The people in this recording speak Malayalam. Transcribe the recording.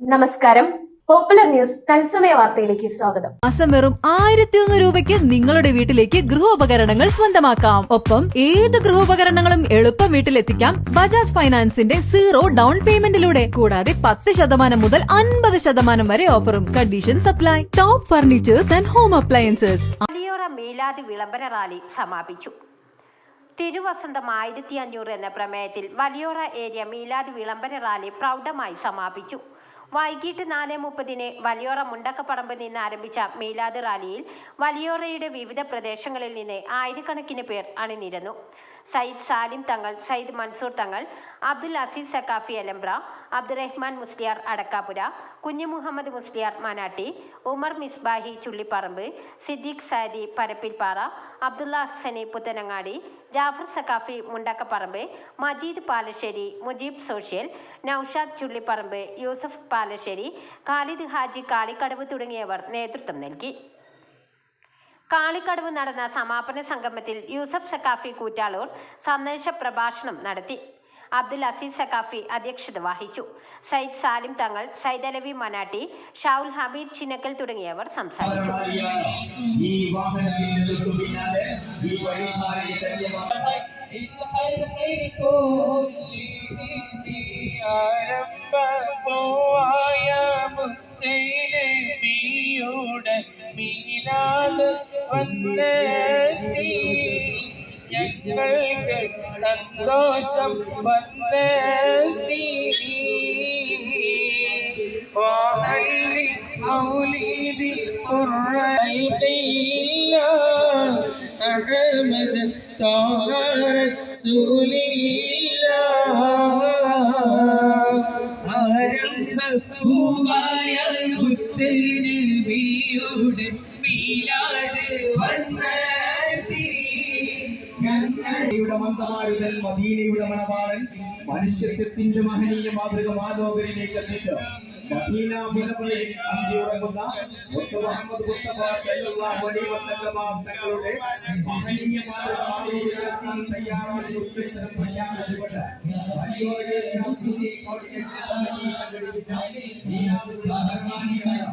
നമസ്കാരം. പോപ്പുലർ ന്യൂസ് തത്സമയ വാർത്തയിലേക്ക് സ്വാഗതം. മാസം വെറും ആയിരത്തി ഒന്ന് രൂപയ്ക്ക് നിങ്ങളുടെ വീട്ടിലേക്ക് ഗൃഹോപകരണങ്ങൾ സ്വന്തമാക്കാം. ഒപ്പം ഏത് ഗൃഹോപകരണങ്ങളും എളുപ്പം വീട്ടിലെത്തിക്കാം ബജാജ് ഫൈനാൻസിന്റെ സീറോ ഡൗൺ പേയ്മെന്റിലൂടെ. കൂടാതെ പത്ത് ശതമാനം മുതൽ അൻപത് ശതമാനം വരെ ഓഫറും condition supply top furnitures and home appliances. Milad വിളംബര റാലി സമാപിച്ചു. തിരുവസന്തം ആയിരത്തി അഞ്ഞൂറ് എന്ന പ്രമേയത്തിൽ വലിയോറ ഏരിയ മീലാദ് വിളംബര റാലി പ്രൗഢമായി സമാപിച്ചു. വൈകിട്ട് നാല് മുപ്പതിന് വലിയോറ മുണ്ടക്കപ്പറമ്പ് നിന്ന് ആരംഭിച്ച മീലാദ് റാലിയിൽ വലിയോറയുടെ വിവിധ പ്രദേശങ്ങളിൽ നിന്ന് ആയിരക്കണക്കിന് പേർ അണിനിരന്നു. സയ്യിദ് സാലിം തങ്ങൾ സയ്യിദ് മൻസൂർ തങ്ങൾ അബ്ദുൽ അസീസ് സക്കാഫി അലംബ്ര അബ്ദുറഹ്മാൻ മുസ്ലിയാർ അടക്കാപുര കുഞ്ഞു മുഹമ്മദ് മുസ്ലിയാർ മനാട്ടി ഉമർ മിസ്ബാഹി ചുള്ളിപ്പറമ്പ് സിദ്ദീഖ് സാദി പരപ്പിൽപ്പാറ അബ്ദുള്ള ഹസനി പുത്തനങ്ങാടി ജാഫർ സക്കാഫി മുണ്ടക്കപ്പറമ്പ് മജീദ് പാലശ്ശേരി മുജീബ് സോഷ്യൽ നൌഷാദ് ചുള്ളിപ്പറമ്പ് യൂസഫ് പാലശ്ശേരി ഖാലിദ് ഹാജി കാളിക്കടവ് തുടങ്ങിയവർ നേതൃത്വം നൽകി. കാളിക്കടവ് നടന്ന സമാപന സംഗമത്തിൽ യൂസഫ് സക്കാഫി കൂറ്റാളൂർ സന്ദേശ പ്രഭാഷണം നടത്തി. അബ്ദുൽ അസീസ് സക്കാഫി അധ്യക്ഷത വഹിച്ചു. സയ്യിദ് സാലിം തങ്ങൾ സയ്യിദ് അലവി മനാട്ടി ഷാവുൽ ഹമീദ് ചിന്നക്കൽ തുടങ്ങിയവർ സംസാരിച്ചു. ഈ വന്നെത്തി ഞങ്ങൾക്ക് സന്തോഷം വന്നെത്തി വാഹല്ലി മൗലിദി ഖുർആനില്ല അഹമ്മദ് താഹ റസൂലില്ല ആരംഭ പൂവായ മീലാദ് വന്നെത്തി ഞങ്ങളുടെ മന്ദാരുതൽ മദീനയുടെ മണവാളൻ മനുഷ്യത്വത്തിന്റെ മഹനീയ മാതൃക മാലോകരിലേക്ക് എത്തിച്ച്. മദീന മുനവറയിൽ അന്തിയുറങ്ങുന്ന മുഹമ്മദ് മുസ്തഫ സല്ലല്ലാഹു അലൈഹി വസല്ലമ തങ്ങളുടെ മഹനീയ മാതൃക മാലോകരിലെത്താൻ തയ്യാറായി ഉച്ചസ്ഥലം പ്രയാണപ്പെട്ട് നൗസുദി കോർഡിനേഷൻ സംഘടിപ്പിച്ച